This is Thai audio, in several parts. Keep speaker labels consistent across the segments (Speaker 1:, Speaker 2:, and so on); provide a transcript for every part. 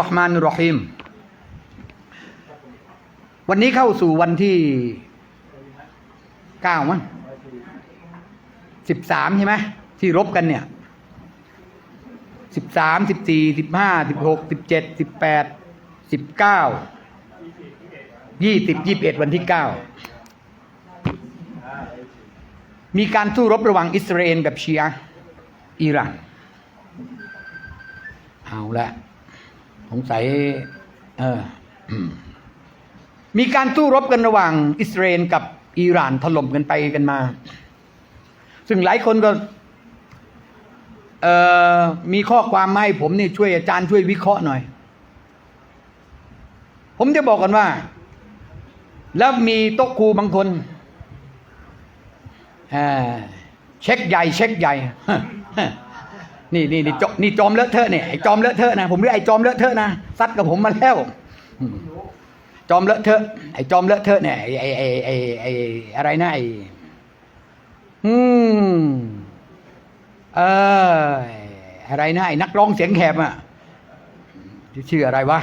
Speaker 1: รหมานุรรฮีมวันนี้เข้าสู่วันที่เก้ามั้งสิบสามใช่ไหมที่รบกันเนี่ยสิบสามสิบสี่สิบห้าสิบหกสิบเจ็ดสิบแปดสิบเก้ายี่สิบยี่บเอ็ดวันที่เก้ามีการสู้รบระหว่างอิสราเอลกับชีอะอิหร่านเอาละ สงสัยเออมีการสู้รบกันระหว่างอิสราเอลกับอิหร่านถล่มกันไปกันมา ซึ่งหลายคนก็เออมีข้อความมาให้ผมนี่ช่วยอาจารย์ช่วยวิเคราะห์หน่อย ผมจะบอกกันว่า แล้วมีโต๊ะครูบางคนเช็คใหญ่ เช็คใหญ่ นี่นี่นี่จอนี่จอมเลอะเทอะเนี่ยไอ้จอมเลอะเทอะนะผมเรียกไอ้จอมเลอะเทอะนะซัดกับผมมาแล้วจอมเลอะเทอะไอ้จอมเลอะเทอะเนี่ยไอ้ไอ้ไอ้ไอ้ไอ้อะไรนะไอ้อืมเอออะไรนะไอ้นักร้องเสียงแหบอะชื่ออะไรวะ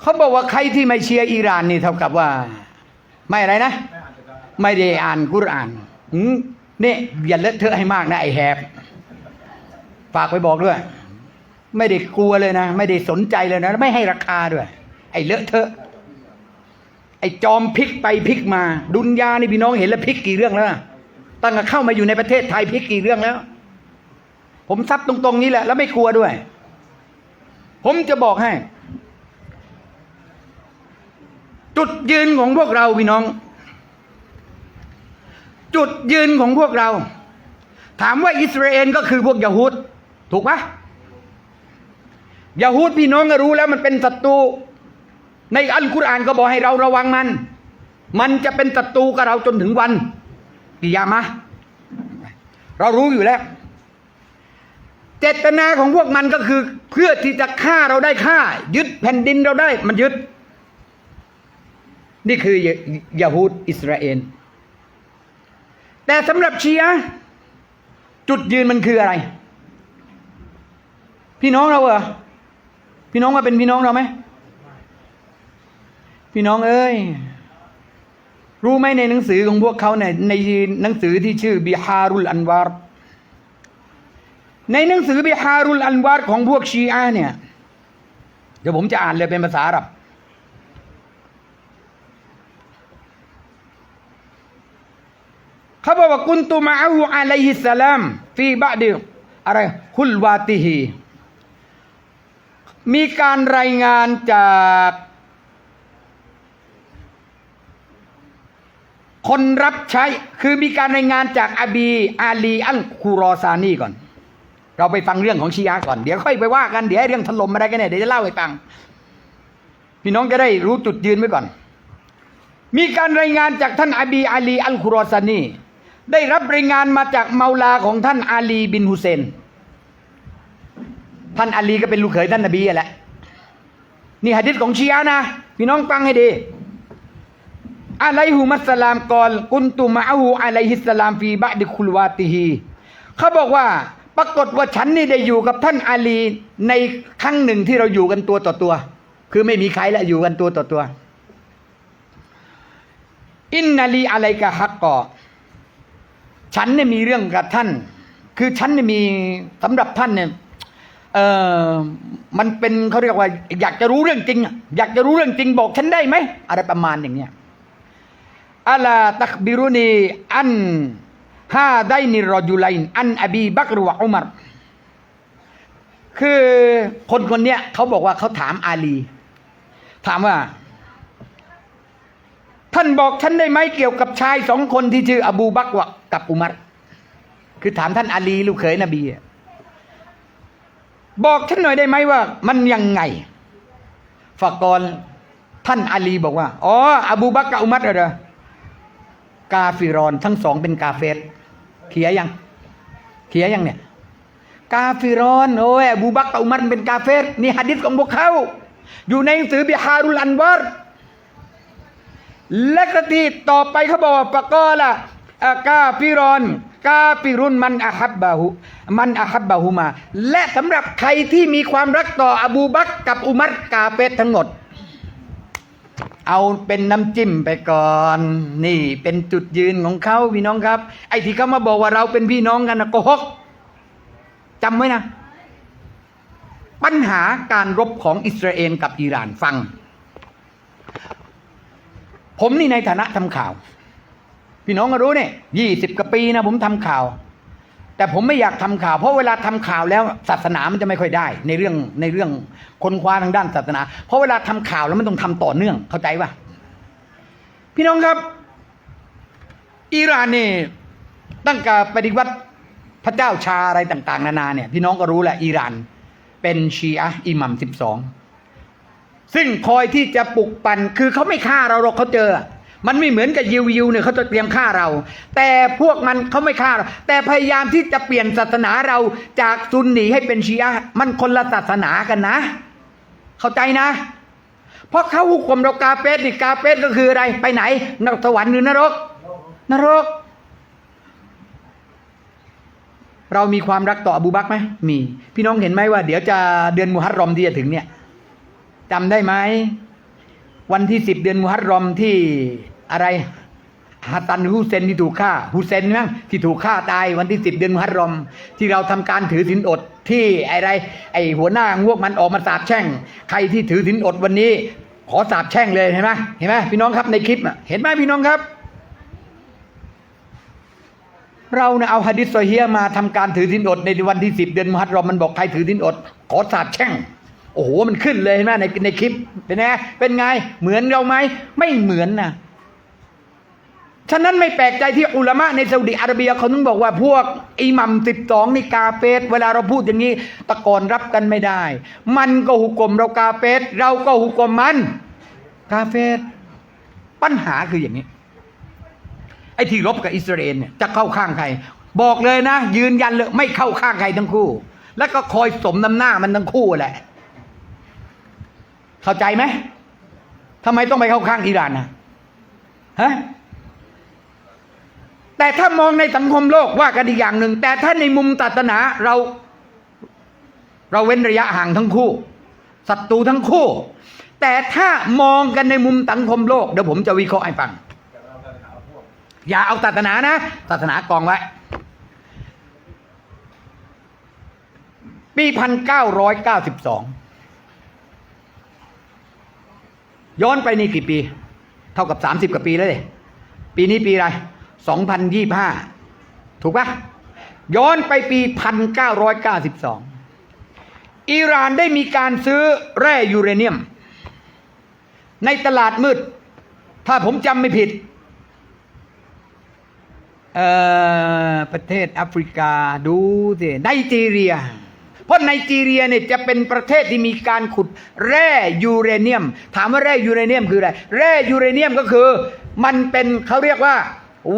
Speaker 1: เขาบอกว่าใครที่ไม่เชียร์อิหร่านนี่เท่ากับว่า ไม่อะไรนะ ไม่ได้อ่านกุรอานอืม นี่อย่าเลอะเทอะให้มากนะไอ้แหบฝากไปบอกด้วย ไม่ได้กลัวเลยนะ ไม่ได้สนใจเลยนะ ไม่ให้ราคาด้วย ไอ้เลอะเทอะ ไอ้จอมพลิกไปพลิกมา ดุนยานี่พี่น้องเห็นแล้วพลิกกี่เรื่องแล้วตั้งแต่เข้ามาอยู่ในประเทศไทยพลิกกี่เรื่องแล้ว ผมซับตรงๆนี้แหละ แล้วไม่กลัวด้วย ผมจะบอกให้ จุดยืนของพวกเราพี่น้อง จุดยืนของพวกเรา ถามว่าอิสราเอลก็คือพวกยาฮูดถูกปะยาฮูดพี่น้องก็รู้แล้วมันเป็นศัตรูในอัลกุรอานก็บอกให้เราระวังมัน มันจะเป็นศัตรูกับเราจนถึงวันกิยามะห์เรารู้อยู่แล้ว เจตนาของพวกมันก็คือ เพื่อที่จะฆ่าเราได้ฆ่า ยึดแผ่นดินเราได้ มันยึด นี่คือยยาฮูดอิสราเอล แต่สำหรับชีอะห์จุดยืนมันคืออะไร พี่น้องเราเหรอพี่น้องมาเป็นพี่น้องเราไหมพี่น้องเอ้ย รู้ไหมในหนังสือของพวกเขาเนี่ยในหนังสือที่ชื่อบิฮารุลอันวาร์ในหนังสือบิฮารุลอันวาร์ของพวกชีอะเนี่ย เดี๋ยวผมจะอ่านเลยเป็นภาษาอาหรับ เขาบอกว่ากุนตุมาอูอะลัยฮิสสลามฟีบะดิอะไรคุลวาติฮีมีการรายงานจากคนรับใช้คือมีการรายงานจากอบีอาลีอัลคูรอซานีก่อน เราไปฟังเรื่องของชียะก่อน เดี๋ยวค่อยไปว่ากัน เดี๋ยวเรื่องถล่มอะไรกันเนี่ยเดี๋ยวจะเล่าให้ฟัง พี่น้องจะได้รู้จุดยืนไว้ก่อน มีการรายงานจากท่านอบีอาลีอัลคุรอซานี ได้รับรายงานมาจากเมาลาของท่านอาลีบินฮุเซน ท่านอาลีก็เป็นลูกเขยท่านนบีอะแหละ นี่หะดิษของชียะนะพี่น้องฟังให้ดีอะลัยฮุมัสสลามกอลกุนตุมะอะฮูอะลัยฮิสสลามฟีบะดิคุลวาติฮีเขาบอกว่าปรากฏว่าฉันนี่ได้อยู่กับท่านอาลีในครั้งหนึ่งที่เราอยู่กันตัวต่อตัว คือไม่มีใครละอยู่กันตัวต่อตัว อินนาลีอะไรกะฮักกอ ฉันเนี่ยมีเรื่องกับท่าน คือฉันเนี่ยมีสำหรับท่านเนี่ยเออมันเป็นเขาเรียกว่า อยากจะรู้เรื่องจริงอยากจะรู้เรื่องจริงบอกฉันได้ไหมอะไรประมาณอย่างเนี้ยอัลาตักบิรุนีอันฮาไดนิรอจุไลน์อันอบีบักรวะอุมารคือคนคนเนี้ยเขาบอกว่าเขาถามอาลี ถามว่า ท่านบอกฉันได้ไหมเกี่ยวกับชายสองคนที่ชื่อ อบูบักรวะ กับอุมัรคือถามท่านอาลีลูกเขยนบีบอกฉันหน่อยได้ไหมว่า มันยังไงฝากกรท่านอาลีบอกว่าอ๋ออบูบักกับอุมัรเหรอกาฟิรอนทั้งสองเป็นกาเฟรเขียยังเขียยังเนี่ยกาฟิรอนโอ้ยอบูบักกับอุมัรเป็นกาเฟรนี่หะดิษของพวกเขาอยู่ในหนังสือบิฮารุลอันวารและกระตีต่อไปเขาบอกว่าปะกอละ กาฟิรอนกาปิรุนมันอาฮับบาหุมันอาฮับบาหุมา และสำหรับใครที่มีความรักต่ออบูบักกับอุมัรกาเฟตทั้งหมด เอาเป็นน้ำจิ้มไปก่อน นี่เป็นจุดยืนของเขาพี่น้องครับ ไอ้ที่เขามาบอกว่าเราเป็นพี่น้องกันนะโกหกจำไว้นะ ปัญหาการรบของอิสราเอลกับอิหร่านฟัง ผมนี่ในฐานะทำข่าว พี่น้องก็รู้เนี่ยยี่สิบกว่าปีนะผมทำข่าว แต่ผมไม่อยากทำข่าว เพราะเวลาทำข่าวแล้วศาสนามันจะไม่ค่อยได้ ในเรื่องในเรื่องคนคว้าทางด้านศาสนา เพราะเวลาทำข่าวแล้วมันต้องทำต่อเนื่องเข้าใจป่ะพี่น้องครับ อิหร่านนี่ตั้งแต่ปฏิวัติพระเจ้าชาอะไรต่าง ๆ นานาเนี่ย พี่น้องก็รู้แหละอิหร่าน เป็นชีอะอิหมัมสิบสองซึ่งคอยที่จะปลุกปั่นคือเขาไม่ฆ่าเราหรอกเขาเจอ มันไม่เหมือนกับยิวยิวเนี่ยเขาจะเตรียมฆ่าเรา แต่พวกมันเขาไม่ฆ่าเราแต่พยายามที่จะเปลี่ยนศาสนาเราจากซุนนีให้เป็นชีอะมันคนละศาสนากันนะ เข้าใจนะ เพราะเขาหุกมเรากาเฟสนี่กาเฟสก็คืออะไรไปไหนนรกสวรรค์หรือนรก นรก เรามีความรักต่ออบูบักไหมมี พี่น้องเห็นไหมว่า เดี๋ยวจะเดือนมุฮัรรอมที่จะถึงเนี่ยจำได้ไหม วันที่สิบเดือนมุฮัรรอมที่อะไรฮัตันฮุเซนที่ถูกฆ่าฮุเซนมั้งที่ถูกฆ่าตายวันที่สิบเดือนมุฮัรรอม ที่เราทำการถือศีลอดที่อะไร ไอหัวหน้างวกมันออกมาสาบแช่ง ใครที่ถือศีลอดวันนี้ ขอสาบแช่งเลยเห็นไหมเห็นไหมพี่น้องครับในคลิปเห็นไหมพี่น้องครับ เราเนี่ยเอาฮะดิษโซเฮียมาทำการถือสินอดในวันที่สิบเดือนมุฮัรรอมมันบอกใครถือสินอด ขอสาบแช่ง โอ้โหมันขึ้นเลยเห็นไหมในในคลิปเป็นไงเป็นไงเหมือนเราไหมไม่เหมือนนะฉะนั้นไม่แปลกใจที่อุลามะในซาอุดิอาระเบียเขาถึงบอกว่าพวกอิหมัมสิบสองนี่กาเฟสเวลาเราพูดอย่างนี้ตะกอนรับกันไม่ได้ มันก็หุกกลมเรากาเฟสเราก็หุกกลมมันกาเฟสปัญหาคืออย่างนี้ ไอ้ที่รบกับอิสราเอลเนี่ยจะเข้าข้างใคร บอกเลยนะ ยืนยันเลยไม่เข้าข้างใครทั้งคู่ แล้วก็คอยสมน้ำหน้ามันทั้งคู่แหละ เข้าใจไหมทำไมต้องไปเข้าข้างอิหร่านนะฮะแต่ถ้ามองในสังคมโลกว่ากันอีกอย่างหนึ่ง แต่ถ้าในมุมศาสนาเรา เราเว้นระยะห่างทั้งคู่ศัตรูทั้งคู่ แต่ถ้ามองกันในมุมสังคมโลก เดี๋ยวผมจะวิเคราะห์ให้ฟัง อย่าเอาศาสนานะศาสนากองไว้ปีพันเก้าร้อยเก้าสิบสอง ย้อนไปนี่กี่ปี เท่ากับสามสิบกว่าปีแล้วเลยปีนี้ปีอะไรสองพันยี่ห้าถูกปะย้อนไปปีพันเก้าร้อยเก้าสิบสองอิหร่านได้มีการซื้อแร่ยูเรเนียม ในตลาดมืด ถ้าผมจำไม่ผิดเอ่อประเทศแอฟริกาดูสิไนจีเรีย เพราะไนจีเรียเนี่ยจะเป็นประเทศที่มีการขุดแร่ยูเรเนียม ถามว่าแร่ยูเรเนียมคืออะไร แร่ยูเรเนียมก็คือ มันเป็นเขาเรียกว่า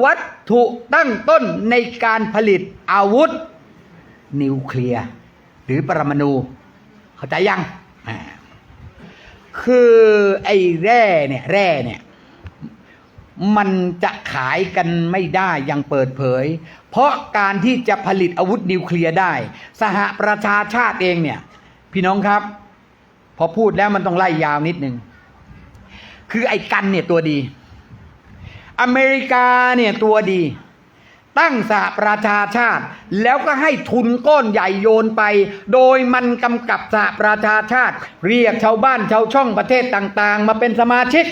Speaker 1: วัตถุตั้งต้นในการผลิตอาวุธ นิวเคลียร์หรือปรมาณูเข้าใจยัง คือไอ้แร่เนี่ยแร่เนี่ยมันจะขายกันไม่ได้อย่างเปิดเผย เพราะการที่จะผลิตอาวุธนิวเคลียร์ได้ สหประชาชาติเองเนี่ย พี่น้องครับ พอพูดแล้วมันต้องไล่ยาวนิดนึง คือไอ้กันเนี่ยตัวดี อเมริกาเนี่ยตัวดี ตั้งสหประชาชาติ แล้วก็ให้ทุนก้อนใหญ่โยนไป โดยมันกำกับสหประชาชาติ เรียกชาวบ้านชาวช่องประเทศต่าง ๆ มาเป็นสมาชิก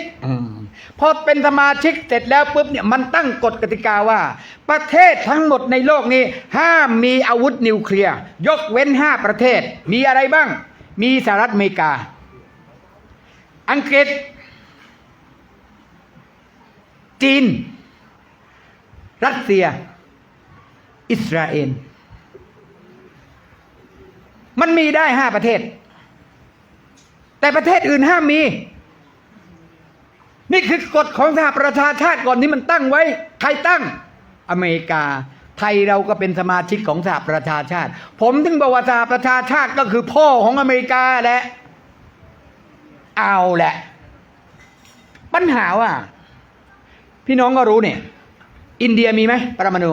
Speaker 1: พอเป็นสมาชิกเสร็จแล้วปุ๊บเนี่ยมันตั้งกฎกติกาว่า ประเทศทั้งหมดในโลกนี้ ห้ามมีอาวุธนิวเคลียร์ ยกเว้นห้าประเทศ มีอะไรบ้าง มีสหรัฐอเมริกา อังกฤษ จีน รัสเซีย อิสราเอล มันมีได้ห้าประเทศ แต่ประเทศอื่นห้ามมี นี่คือกฎของสหประชาชาติก่อนที่มันตั้งไว้ ใครตั้งอเมริกา ไทยเราก็เป็นสมาชิกของสหประชาชาติ ผมถึงบอกว่าสหประชาชาติก็คือพ่อของอเมริกาแหละเอาแหละ ปัญหาว่า พี่น้องก็รู้เนี่ย อินเดียมีไหมปรมาณู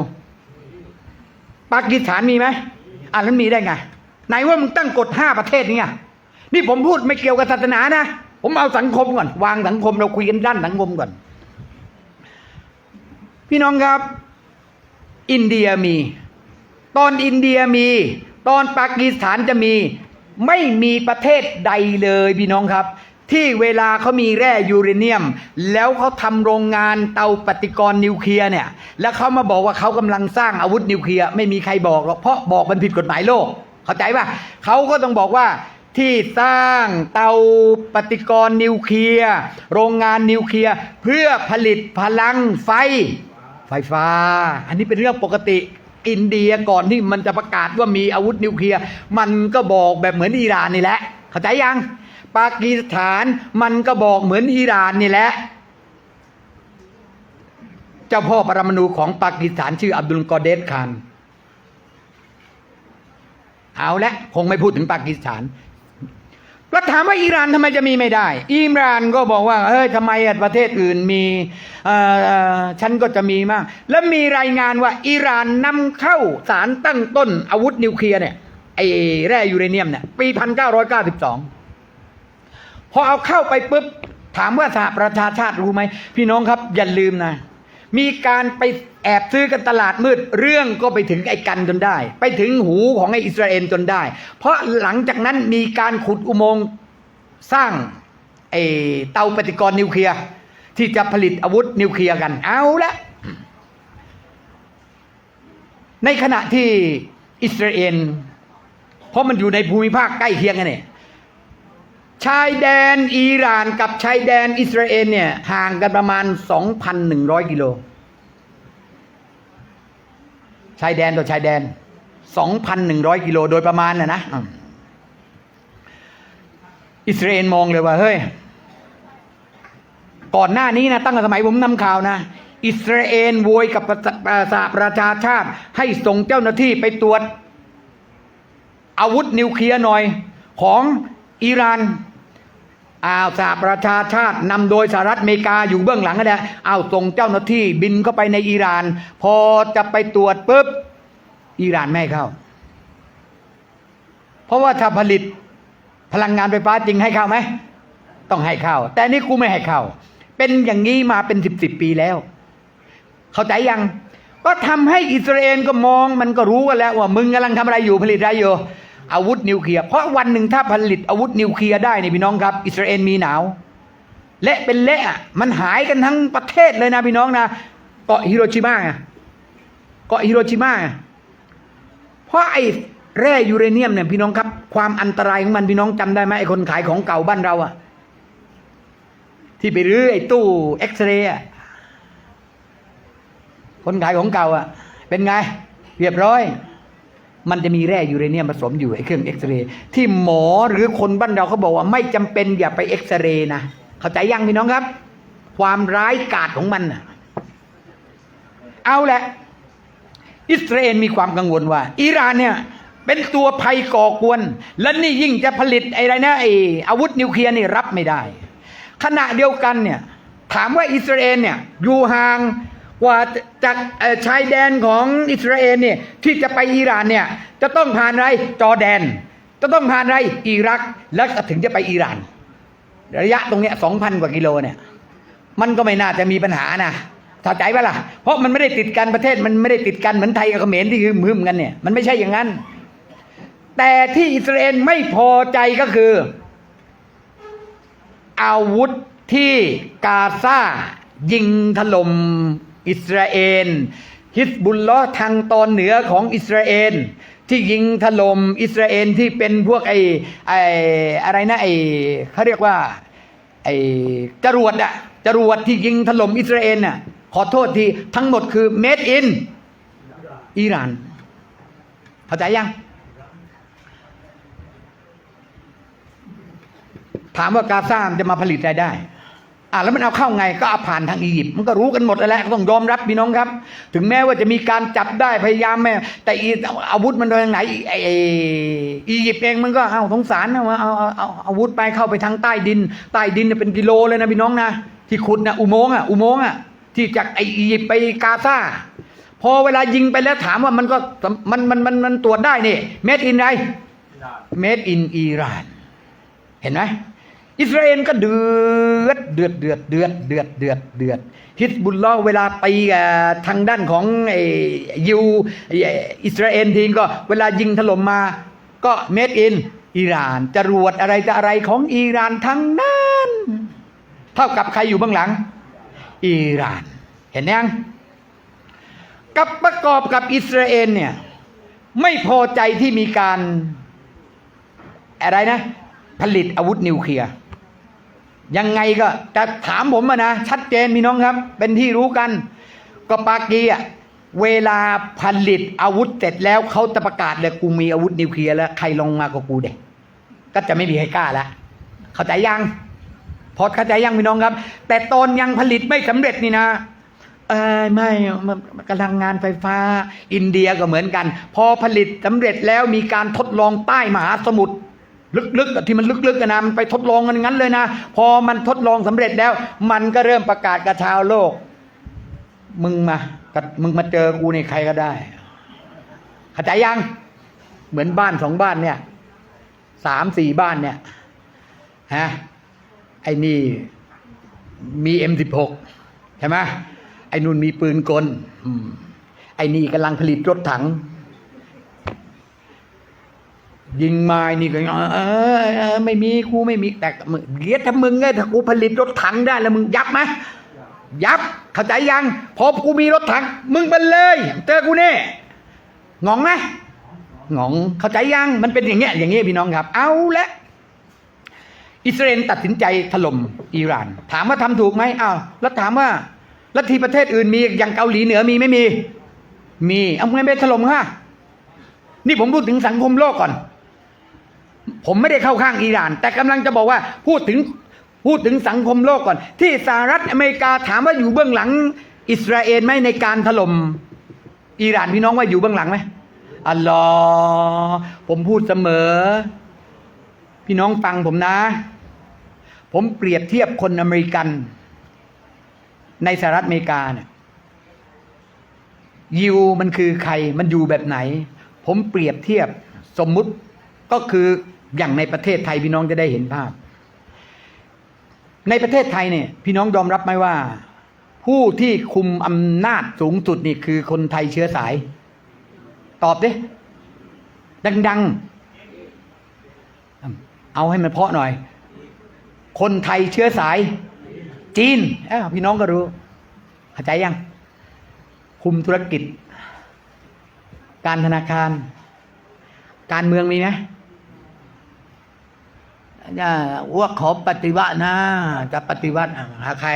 Speaker 1: ปากีสถานมีไหมอ่านั้นมีได้ไงไหนว่ามึงตั้งกฎห้าประเทศนี่นี่ผมพูดไม่เกี่ยวกับศาสนานะ ผมเอาสังคมก่อน วางสังคมเราคุยกันด้านสังคมก่อน พี่น้องครับ อินเดียมี ตอนอินเดียมี ตอนปากีสถานจะมี ไม่มีประเทศใดเลยพี่น้องครับ ที่เวลาเขามีแร่ยูเรเนียม แล้วเขาทำโรงงานเตาปฏิกรณ์นิวเคลียร์เนี่ย แล้วเขามาบอกว่าเขากำลังสร้างอาวุธนิวเคลียร์ไม่มีใครบอกหรอกเพราะบอกมันผิดกฎหมายโลก เข้าใจป่ะเขาก็ต้องบอกว่า ที่สร้างเตาปฏิกรณ์นิวเคลียร์โรงงานนิวเคลียร์เพื่อผลิตพลังไฟ ไฟฟ้า อันนี้เป็นเรื่องปกติอินเดียก่อนที่มันจะประกาศว่ามีอาวุธนิวเคลียร์มันก็บอกแบบเหมือนอิหร่านนี่แหละ เข้าใจยัง ปากีสถานมันก็บอกเหมือนอิหร่านนี่แหละเจ้าพ่อปรมาณูของปากีสถานชื่ออับดุลกอเดสคานเอาละคงไม่พูดถึงปากีสถาน แล้วถามว่าอิหร่านทำไมจะมีไม่ได้ อิหร่านก็บอกว่าเฮ้ยทำไมประเทศอื่นมีฉันก็จะมีมาก แล้วมีรายงานว่าอิหร่านนำเข้าสารตั้งต้นอาวุธนิวเคลียร์เนี่ยไอ้แร่ยูเรเนียมเนี่ยปีพันเก้าร้อยเก้าสิบสองพอเอาเข้าไปปุ๊บถามว่าสหประชาชาติรู้ไหม พี่น้องครับอย่าลืมนะ มีการไปแอบซื้อกันตลาดมืด เรื่องก็ไปถึงไอ้กันจนได้ ไปถึงหูของไอ้อิสราเอลจนได้ เพราะหลังจากนั้นมีการขุดอุโมงค์สร้างไอ้เตาปฏิกรณ์นิวเคลียร์ที่จะผลิตอาวุธนิวเคลียร์กันเอาละในขณะที่อิสราเอลเพราะมันอยู่ในภูมิภาคใกล้เคียงกันเนี่ย ชายแดนอิหร่านกับชายแดนอิสราเอลเนี่ยห่างกันประมาณ 2,100 กิโล ชายแดนต่อชายแดน 2,100 กิโลโดยประมาณนะนะ อิสราเอลมองเลยว่า เฮ้ย ก่อนหน้านี้นะ ตั้งแต่สมัยผมนำข่าวนะ อิสราเอลโวยกับประสหประชาชาติ ให้ส่งเจ้าหน้าที่ไปตรวจ อาวุธนิวเคลียร์หน่อยของ อิหร่านอ้าวสหประชาชาตินำโดยสหรัฐอเมริกาอยู่เบื้องหลังก็ได้อ้าวส่งเจ้าหน้าที่บินเข้าไปในอิหร่าน พอจะไปตรวจปุ๊บอิหร่านไม่เข้า เพราะว่าถ้าผลิตพลังงานไฟฟ้าจริงให้เข้าไหมต้องให้เข้า แต่นี่กูไม่ให้เข้า เป็นอย่างนี้มาเป็นสิบสิบปีแล้ว เข้าใจยังก็ทำให้อิสราเอลก็มองมันก็รู้กันแล้วว่ามึงกำลังทำอะไรอยู่ผลิตอะไรอยู่ อาวุธนิวเคลียร์เพราะวันหนึ่งถ้าผลิตอาวุธนิวเคลียร์ได้เนี่ยพี่น้องครับ อิสราเอลมีหนาวและเป็นเละมันหายกันทั้งประเทศเลยนะพี่น้องนะเกาะฮิโรชิมาเกาะฮิโรชิมาเพราะไอ้แร่ยูเรเนียมเนี่ยพี่น้องครับ ความอันตรายของมันพี่น้องจำได้ไหมไอ้คนขายของเก่าบ้านเราอะที่ไปรื้อไอ้ตู้เอ็กซเรย์อะคนขายของเก่าอะเป็นไง เรียบร้อย มันจะมีแร่ยูเรเนียมผสมอยู่ไอ้เครื่องเอ็กซเรย์ที่หมอหรือคนบ้านเราเขาบอกว่าไม่จำเป็นอย่าไปเอ็กซเรย์นะเข้าใจยังพี่น้องครับ ความร้ายกาจของมันน่ะเอาแหละ อิสราเอลมีความกังวลว่า อิหร่านเนี่ยเป็นตัวภัยก่อกวน และนี่ยิ่งจะผลิตอะไรนะไอ้อาวุธนิวเคลียร์นี่รับไม่ได้ ขณะเดียวกันเนี่ยถามว่าอิสราเอลเนี่ยอยู่ห่าง กว่าจากชายแดนของอิสราเอลเนี่ยที่จะไปอิหร่านเนี่ยจะต้องผ่านอะไรจอแดน จะต้องผ่านอะไรอิรักแล้วถึงจะไปอิหร่าน ระยะตรงเนี้ยสองพันกว่ากิโลเนี่ยมันก็ไม่น่าจะมีปัญหานะเข้าใจปะล่ะ เพราะมันไม่ได้ติดกันประเทศมันไม่ได้ติดกันเหมือนไทยกับเขมรที่คือมืมกันเนี่ยมันไม่ใช่อย่างนั้น แต่ที่อิสราเอลไม่พอใจก็คือ อาวุธที่กาซายิงถล่ม อิสราเอลฮิสบุลลอทางตอนเหนือของอิสราเอลที่ยิงถล่มอิสราเอลที่เป็นพวกไอ้ไอ้อะไรนะไอ้เขาเรียกว่าไอ้จรวดอะจรวดที่ยิงถล่มอิสราเอลน่ะขอโทษทีทั้งหมดคือเมดอินอิหร่านเข้าใจยัง ถามว่ากาซามจะมาผลิตรายได้ อ่าแล้วมันเอาเข้าไงก็เอาผ่านทางอียิปต์มันก็รู้กันหมดแล้วแหละก็ต้องยอมรับพี่น้องครับ ถึงแม้ว่าจะมีการจับได้พยายามแม่แต่อีอาวุธมันโดยทางไหนไอ้ไอ้อียิปต์เองมันก็เอาสงสารนะว่าเอาเอาเอาอาวุธไปเข้าไปทางใต้ดิน ใต้ดินเนี่ยเป็นกิโลเลยนะพี่น้องนะที่ขุดนะอุโมงค์อะอุโมงค์อะที่จากไอ้อียิปต์ไปกาซาพพอเวลายิงไปแล้วถามว่ามันก็มันมันมันมันตรวจได้นี่เมดอินไรเมดอินอิหร่าน เห็นไหม อิสราเอลก็เดือดเดือดเดือดเดือดเดือดเดือดเดือดฮิสบุลลอเวลาตีกับทางด้านของไอ้ยูอ้อิสราเอลทีก็เวลายิงถล่มมา ก็เมดอินอิหร่านจรวดอะไรจะอะไรของอิหร่านทั้งนั้นเท่ากับใครอยู่เบื้องหลัง อิหร่าน เห็นยังกับประกอบกับอิสราเอลเนี่ยไม่พอใจที่มีการอะไรนะ ผลิตอาวุธนิวเคลียร์ ยังไงก็จะถามผมอะนะชัดเจนมีน้องครับ เป็นที่รู้กัน ก็ปากีอะเวลาผลิตอาวุธเสร็จแล้วเขาจะประกาศเลยกูมีอาวุธนิวเคลียร์แล้วใครลงมากับกูเด็กก็จะไม่มีใครกล้าล้วเข้าใจยังพอเข้าใจยังพี่น้องครับ แต่ตอนยังผลิตไม่สำเร็จนี่นะเออไม่กำลังงานไฟฟ้า อินเดียก็เหมือนกัน พอผลิตสำเร็จแล้วมีการทดลองใต้มหาสมุทร ลึกๆที่มันลึกๆกันนะมันไปทดลองกันงั้นเลยนะ พอมันทดลองสำเร็จแล้ว มันก็เริ่มประกาศกับชาวโลก มึงมามึงมาเจอกูในใครก็ได้เข้าใจยัง เหมือนบ้านสองบ้านเนี่ยสามสี่บ้านเนี่ยฮะไอ้นี่มีเอ็มสิบหกใช่ไหมไอ้นุ่นมีปืนกลไอ้นี่กำลังผลิตรถถัง ยิงมาไอ้นี่ก็เออเออไม่มีกูไม่มีแต่มึงเดี๋ยวถ้ามึงเนี่ยถ้ากูผลิตรถถังได้แล้วมึงยับไหมยับเข้าใจยังพอกูมีรถถัง มึงไปเลย เจอกูแน่งองไหมงองเข้าใจยังมันเป็นอย่างเงี้ยอย่างเงี้ยพี่น้องครับ เอาละอิสราเอลตัดสินใจถล่มอิหร่าน ถามว่าทำถูกไหมอ้าวแล้วถามว่าลัทธิประเทศอื่นมีอย่างเกาหลีเหนือมีไม่มี มีเอาไงไปถล่มค่ะนี่ผมพูดถึงสังคมโลกก่อน ผมไม่ได้เข้าข้างอิหร่าน แต่กำลังจะบอกว่าพูดถึงพูดถึงสังคมโลกก่อน ที่สหรัฐอเมริกาถามว่าอยู่เบื้องหลัง อิสราเอลไหมในการถล่มอิหร่านพี่น้องว่าอยู่เบื้องหลังไหมอัลลอฮ์ผมพูดเสมอ พี่น้องฟังผมนะ ผมเปรียบเทียบคนอเมริกัน ในสหรัฐอเมริกาเนี่ยยิวมันคือใครมันอยู่แบบไหน ผมเปรียบเทียบสมมุติ ก็คืออย่างในประเทศไทยพี่น้องจะได้เห็นภาพ ในประเทศไทยเนี่ย พี่น้องยอมรับไหมว่า ผู้ที่คุมอำนาจสูงสุดนี่คือคนไทยเชื้อสาย ตอบดิดัง ๆ เอาให้มันเพาะหน่อย คนไทยเชื้อสาย จีนพี่น้องก็รู้เข้าใจยัง คุมธุรกิจ การธนาคาร การเมืองมีไหม ว่าขอปฏิวัตินะ จะปฏิวัติหาใคร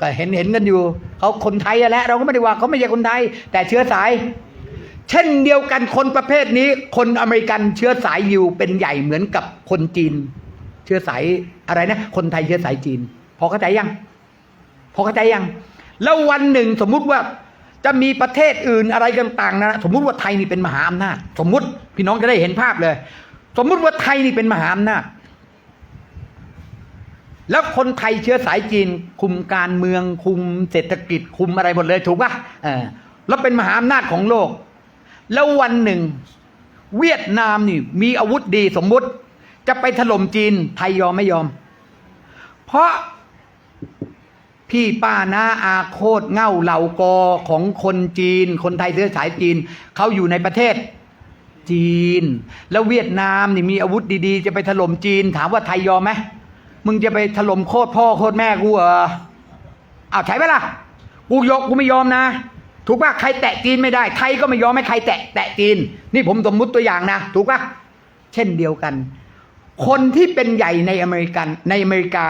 Speaker 1: ก็เห็นเห็นกันอยู่เขาคนไทยอะแหละเราก็ไม่ได้ว่าเขาไม่ใช่คนไทย แต่เชื้อสาย เช่นเดียวกันคนประเภทนี้ คนอเมริกันเชื้อสายยิวเป็นใหญ่เหมือนกับคนจีน เชื้อสายอะไรนะ คนไทยเชื้อสายจีน พอเข้าใจยัง พอเข้าใจยัง แล้ววันหนึ่งสมมุติว่าจะมีประเทศอื่นอะไรต่างๆนะสมมุติว่าไทยนี่เป็นมหาอำนาจสมมุติพี่น้องจะได้เห็นภาพเลย สมมุติว่าไทยนี่เป็นมหาอำนาจ แล้วคนไทยเชื้อสายจีน คุมการเมืองคุมเศรษฐกิจคุมอะไรหมดเลยถูกปะเออแล้วเป็นมหาอำนาจของโลก แล้ววันหนึ่ง เวียดนามนี่มีอาวุธดีสมมุติ จะไปถล่มจีนไทยยอมไม่ยอม เพราะพี่ป้าน้าอาโคตรเง่าเหล่ากอของคนจีน คนไทยเชื้อสายจีนเขาอยู่ในประเทศจีน แล้วเวียดนามนี่มีอาวุธดีๆ จะไปถล่มจีน ถามว่าไทยยอมไหม มึงจะไปถล่มโคตรพ่อโคตรแม่กูเหรออ้าวใช่ไหมล่ะ กูยกกูไม่ยอมนะ ถูกป่ะใครแตะจีนไม่ได้ไทยก็ไม่ยอมให้ใครแตะแตะจีน นี่ผมสมมุติตัวอย่างนะ ถูกป่ะเช่นเดียวกัน คนที่เป็นใหญ่ในอเมริกันในอเมริกา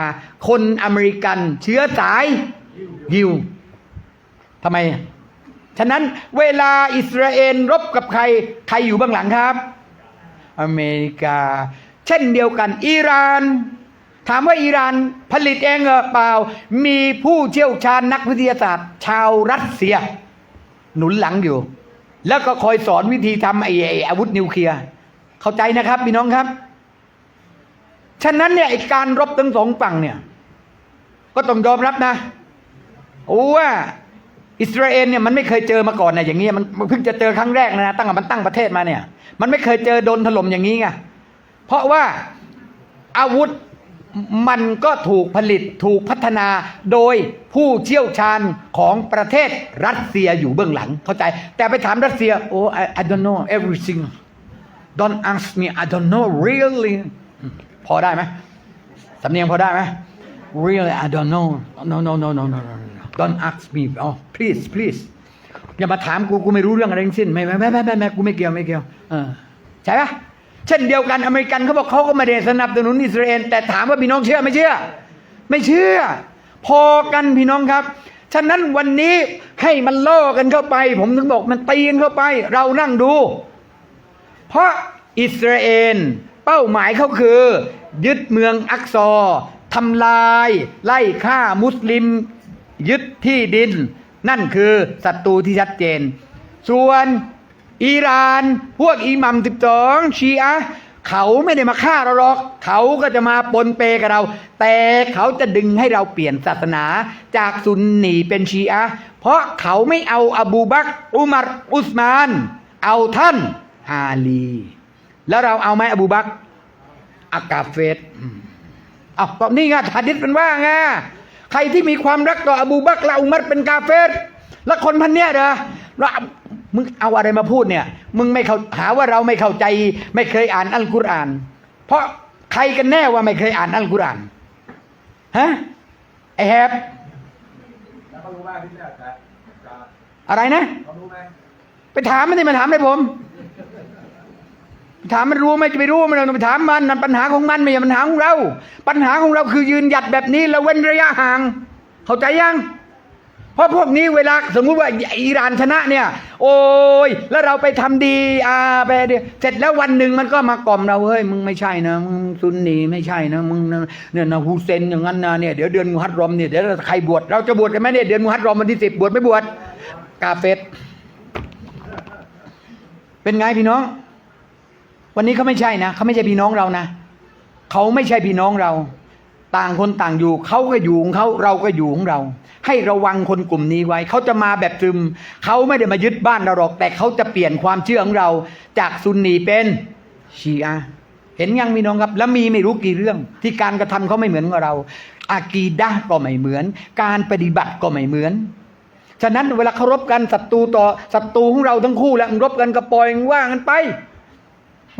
Speaker 1: คนอเมริกัน เชื้อสายยิวทำไม ฉะนั้นเวลาอิสราเอลรบกับใคร ใครอยู่เบื้องหลังครับ อเมริกา เช่นเดียวกัน อิหร่าน ถามว่าอิหร่านผลิตเองเปล่า มีผู้เชี่ยวชาญนักวิทยาศาสตร์ ชาวรัสเซีย หนุนหลังอยู่ แล้วก็คอยสอนวิธีทำไอ้อาวุธนิวเคลียร์เข้าใจนะครับพี่น้องครับ ฉะนั้นเนี่ยการรบทั้งสองฝั่งเนี่ย ก็ต้องยอมรับนะว่าอิสราเอลเนี่ยมันไม่เคยเจอมาก่อนนะอย่างเงี้มันมันเพิ่งจะเจอครั้งแรกนะตั้งแต่มันตั้งประเทศมาเนี่ย มันไม่เคยเจอโดนถล่มอย่างนี้ไงเพราะว่าอาวุธ มันก็ถูกผลิตถูกพัฒนาโดยผู้เชี่ยวชาญของประเทศรัสเซียอยู่เบื้องหลังเข้าใจ แต่ไปถามรัสเซียโอ้ I, don't know everything don't ask me I don't know really พอได้ไหมสำเนียงพอได้ไหม really I don't know no no no no no no don't ask me oh please please อย่ามาถามกูกูไม่รู้เรื่องอะไรทั้งสิ้นไม่ไม่ไม่ไม่ไม่ไม่กูไม่เกี่ยวไม่เกี่ยวเออใช่ปะ เช่นเดียวกันอเมริกันเขาบอกเขาก็ไม่ได้สนับสนุนอิสราเอลแต่ถามว่าพี่น้องเชื่อไม่เชื่อ ไม่เชื่อ พอกันพี่น้องครับ ฉะนั้นวันนี้ให้มันล่อกันเข้าไป ผมถึงบอกมันตีนเข้าไป เรานั่งดู เพราะอิสราเอลเป้าหมายเขาคือ ยึดเมืองอักซอทำลาย ไล่ฆ่ามุสลิม ยึดที่ดิน นั่นคือศัตรูที่ชัดเจน ส่วน อิหร่าน พวกอิหมัมสิบสองชีอะเขาไม่ได้มาฆ่าเราหรอก เขาก็จะมาปนเปกับเรา แต่เขาจะดึงให้เราเปลี่ยนศาสนาจากซุนนีเป็นชีอะเพราะเขาไม่เอาอบูบักอุมัรอุสมาน เอาท่านฮาลี แล้วเราเอาไหมอบูบักอากาเฟสอืมเอาก็นี่ไงฮะดิษมันว่าไงใครที่มีความรักต่ออบูบักและอุมัรเป็นกาเฟสแล้วคนพันเนี้ยเหรอ มึงเอาอะไรมาพูดเนี่ย มึงไม่เข้าหาว่าเราไม่เข้าใจ ไม่เคยอ่านอัลกุรอาน เพราะใครกันแน่ว่าไม่เคยอ่านอัลกุรอานฮะไอแฮบอะไรนะ
Speaker 2: ไป
Speaker 1: ถามมันสิมาถามเลยผม ถามมันรู้ไหมจะไปรู้มันเราไปถามมันนั่นปัญหาของมันไม่ใช่ปัญหาของเรา ปัญหาของเราคือยืนหยัดแบบนี้แล้วเว้นระยะห่าง เข้าใจยัง เพราะพวกนี้เวลาสมมุติว่าอิหร่านชนะเนี่ย โอ้ยแล้วเราไปทำดีอาไปเดียวเสร็จแล้ววันหนึ่งมันก็มากล่อมเราเฮ้ยมึงไม่ใช่นะมึงซุนนีไม่ใช่นะมึงเนี่ยนะฮูเซนอย่างนั้นนะเนี่ยเดี๋ยวเดือนมุฮัรรอมเนี่ยเดี๋ยวใครบวชเราจะบวชกันไหมเนี่ยเดือนมุฮัรรอมวันที่สิบบวชไม่บวชกาเฟตเป็นไงพี่น้อง วันนี้เขาไม่ใช่นะเขาไม่ใช่พี่น้องเรานะเขาไม่ใช่พี่น้องเรา ต่างคนต่างอยู่เขาก็อยู่ของเขาเราก็อยู่ของเรา ให้ระวังคนกลุ่มนี้ไว้ เขาจะมาแบบซึมเขาไม่ได้มายึดบ้านเราหรอก แต่เขาจะเปลี่ยนความเชื่อของเรา จากซุนนีเป็นชีอะเห็นยังพี่น้องครับ แล้วมีไม่รู้กี่เรื่อง ที่การกระทำเขาไม่เหมือนกับเรา อากีดะก็ไม่เหมือน การปฏิบัติก็ไม่เหมือนฉะนั้นเวลาเขารบกันศัตรูต่อศัตรูของเราทั้งคู่แหละรบกันก็ปล่อยว่ากันไป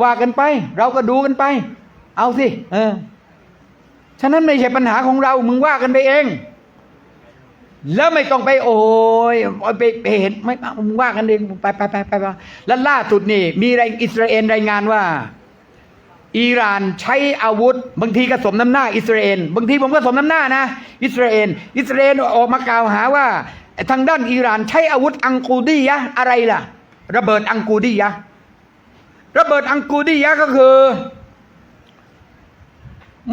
Speaker 1: ว่ากันไป เราก็ดูกันไป เอาสิเออ ฉะนั้นไม่ใช่ปัญหาของเรามึงว่ากันไปเอง แล้วไม่ต้องไปโอ้ยไปไปเห็นไม่มึงว่ากันเองไปไปไปไปไปแล้วล่าสุดนี่ มีรายอิสราเอลรายงานว่า อิหร่านใช้อาวุธ บางทีก็สมน้ำหน้า อิสราเอลบางทีผมก็สมน้ำหน้านะ อิสราเอลอิสราเอลออกมากล่าวหาว่า ทางด้านอิหร่านใช้อาวุธอังกูดียะอะไรล่ะ ระเบิดอังกูดียะระเบิดอังกูดียะก็คือ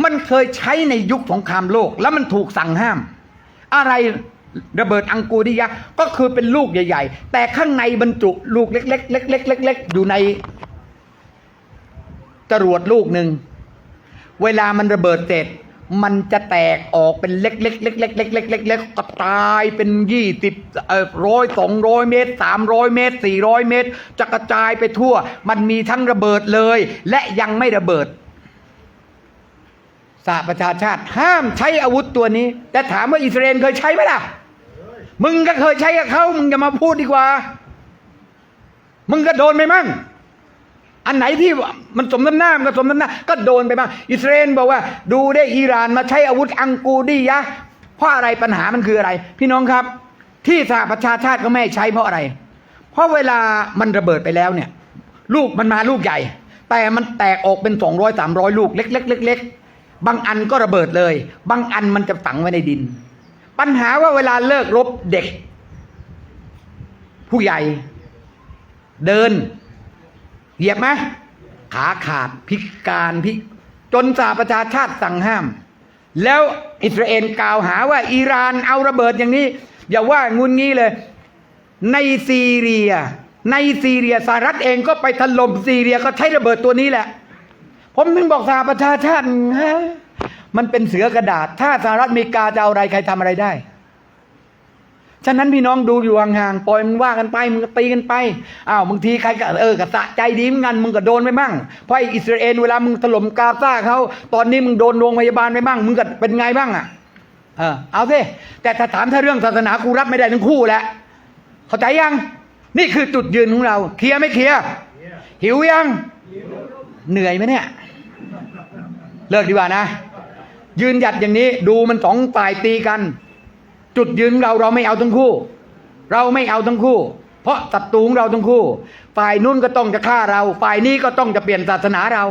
Speaker 1: มันเคยใช้ในยุคสงครามโลก แล้วมันถูกสั่งห้าม อะไรระเบิดอังกูดียะก็คือเป็นลูกใหญ่ ๆ แต่ข้างในบรรจุลูกเล็กๆเล็กๆเล็กๆอยู่ในจรวดลูกหนึ่งเวลามันระเบิดเสร็จ มันจะแตกออกเป็นเล็กๆเล็กๆเล็กๆเล็กๆเล็กๆกระจายเป็นยี่สิบเอ่อร้อยสองร้อยเมตรสามร้อยเมตรสี่ร้อยเมตร จะกระจายไปทั่ว มันมีทั้งระเบิดเลย และยังไม่ระเบิด สหประชาชาติ ห้ามใช้อาวุธตัวนี้ แต่ถามว่าอิสราเอลเคยใช้ไหมล่ะ มึงก็เคยใช้กับเขามึงจะมาพูดดีกว่า มึงก็โดนไปมั่งอันไหนที่มันสมน้ำหน้ามันก็สมน้ำหน้าก็โดนไปบ้างอิสราเอลบอกว่า ดูได้อิหร่านมาใช้อาวุธอังกูดียะเพราะอะไรปัญหามันคืออะไร พี่น้องครับ ที่สหประชาชาติก็ไม่ให้ใช้เพราะอะไร เพราะเวลามันระเบิดไปแล้วเนี่ย ลูกมันมาลูกใหญ่ แต่มันแตกออกเป็นสองร้อยสามร้อยลูกเล็กๆเล็กๆ บางอันก็ระเบิดเลย บางอันมันจะฝังไว้ในดิน ปัญหาว่าเวลาเลิกรบเด็ก ผู้ใหญ่ เดิน เหยียบไหมขาขาดพิการพิจนสหประชาชาติสั่งห้าม แล้วอิสราเอลกล่าวหาว่าอิหร่านเอาระเบิดอย่างนี้ อย่าว่างุนงี้เลย ในซีเรีย ในซีเรียสหรัฐเองก็ไปถล่มซีเรียก็ใช้ระเบิดตัวนี้แหละ ผมถึงบอกสหประชาชาติฮะมันเป็นเสือกระดาษ ถ้าสหรัฐอเมริกาจะเอาอะไรใครทำอะไรได้ ฉะนั้นพี่น้องดูอยู่ห่างๆปล่อยมันว่ากันไปมึงก็ตีกันไปอ้าวบางทีใครก็เออกระสะใจดีเหมือนกันมึงก็โดนไปมั่งเพราะไอ้อิสราเอลเวลามึงถล่มกาซาเขาตอนนี้มึงโดนโรงพยาบาลไปมั่งมึงก็เป็นไงบ้างอะเออเอาสิแต่ถ้าถามถ้าเรื่องศาสนากูรับไม่ได้ทั้งคู่แหละเข้าใจยัง นี่คือจุดยืนของเรา เคลียร์ไม่เคลียร์หิวยัง เหนื่อยไหมเนี่ย เลิกดีกว่านะ ยืนหยัดอย่างนี้ดูมันสองฝ่ายตีกัน จุดยืนเราเราไม่เอาทั้งคู่ เราไม่เอาทั้งคู่ เพราะศัตรูของเราทั้งคู่ ฝ่ายนู้นก็ต้องจะฆ่าเรา ฝ่ายนี้ก็ต้องจะเปลี่ยนศาสนาเรา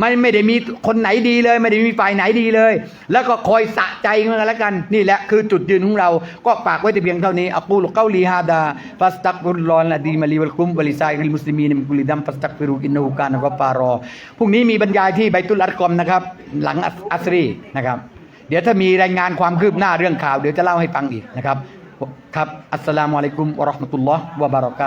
Speaker 1: ไม่ไม่ได้มีคนไหนดีเลย ไม่ได้มีฝ่ายไหนดีเลย แล้วก็คอยสะใจกันแล้วกัน นี่แหละคือจุดยืนของเรา ก็ฝากไว้แต่เพียงเท่านี้อักูลเกาลีฮาดาฟัสตักฟุรุลลอฮ์ละดีมาลีวัลกุมวะลิซายริลมุสลิมีนมุลิดัมฟัสตักฟิรุอินนูกานะกฟารอพรุ่งนี้มีบรรยายที่ไบตุลอัตกอมนะครับ หลังอัสรีนะครับ เดี๋ยวถ้ามีรายงานความคืบหน้าเรื่องข่าวเดี๋ยวจะเล่าให้ฟังอีกนะครับ ครับอัสสลามุอะลัยกุมวะเราะห์มะตุลลอฮ์วะบารอกา